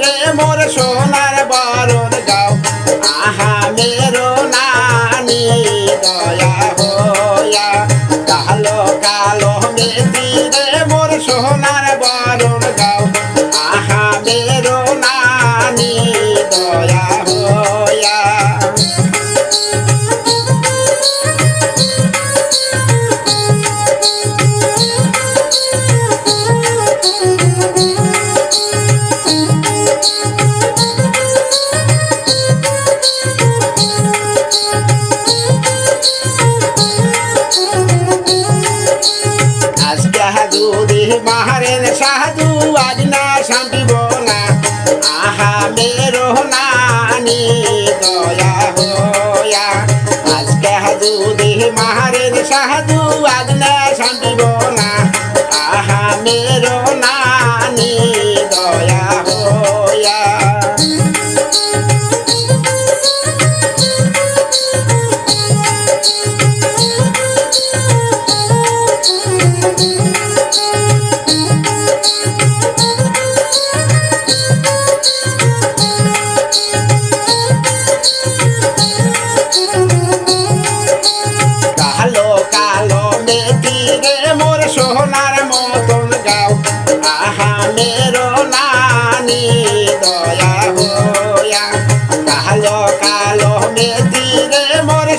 রে মোর সোনার বরণ গাও। আহা মেরো নানি, দয়া হয়া কালো কালো মেঘি রে মোর সোনার সাধু আজ না শান্তি না। আহা মেরো নানি, দয়া হয়া আজকে হাজু দেহ মাহারের সাধু আজ না শান্তি না। আহা মেরো নানি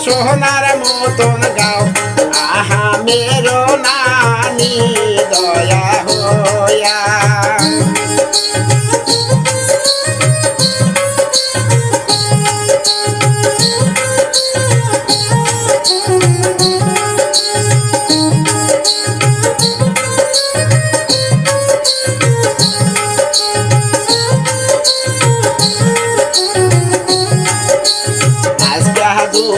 সোনার মতন গাও। আহা মেরো নানি দয়া হইয়া।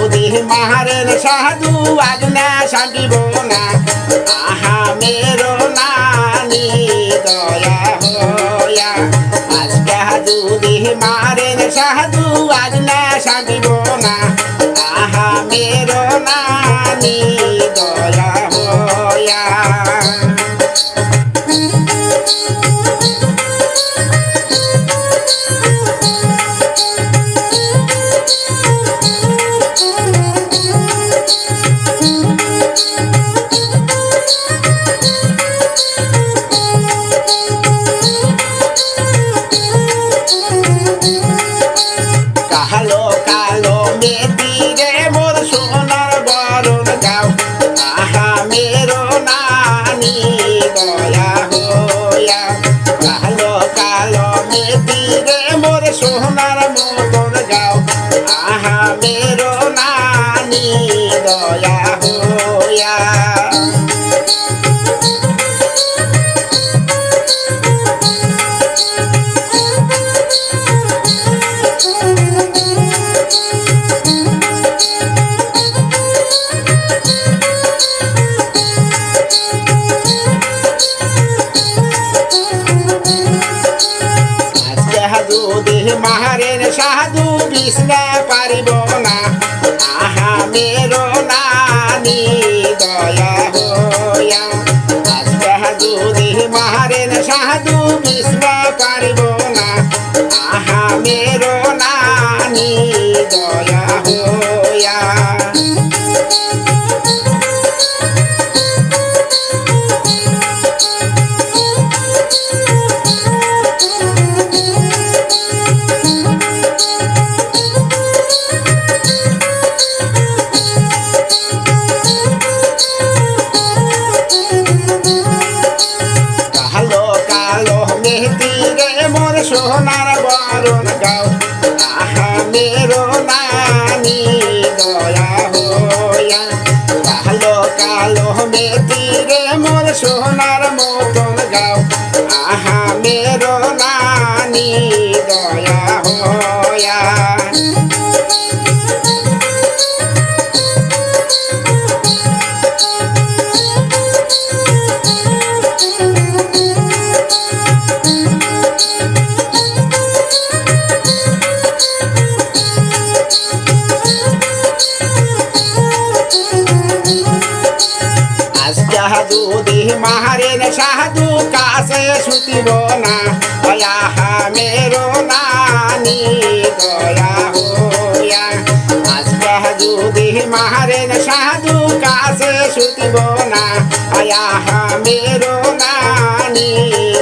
যদি মাহারের সাধু আজ না শান্তি বোনা আহা মেরো নানি, দয়া হইয়া। আজকে যদি মাহারের সাধু আজ না শান্তি বোনা আহা মেরো নানি, দয়া হইয়া। কালো কালো মেদিরে মোর সোনার বরণ গাও। আহা, মেরো নানি, দয়া হইয়া। কালো কালো মেদিরে মোর সোনার মতন গাও। আহা, মেরো নানি, দয়া হইয়া। বিষ্ণা পারিব না। আহা মেরো নানি দয়া হইয়া। আজকে যদি মাহারের সাধু বিষ্ণা পারিব সোনার বরণ গাও আহা মেরো নানি দয়া হইয়া কালো কালো রে মোর সোনার মতন গাও আহা, মেরো নানি, দয়া হইয়া। মাহারের সাধু কাছে ছুটিব না। দয়া মেরো নানি, দয়া হইয়া। আজকে যদি মাহারের সাধু কাছে সুতিব না। আহা মেরো নানি,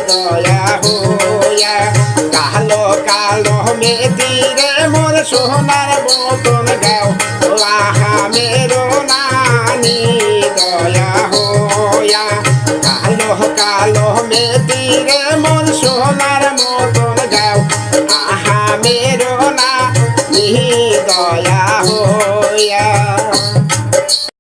দয়া হইয়া। কালো কালো মেতিরে মোর সোনার বোতন গাও আহা মেরো নানি, দয়া কালো মেদি রে মোর সোনার মতন যাও আহা মেরো না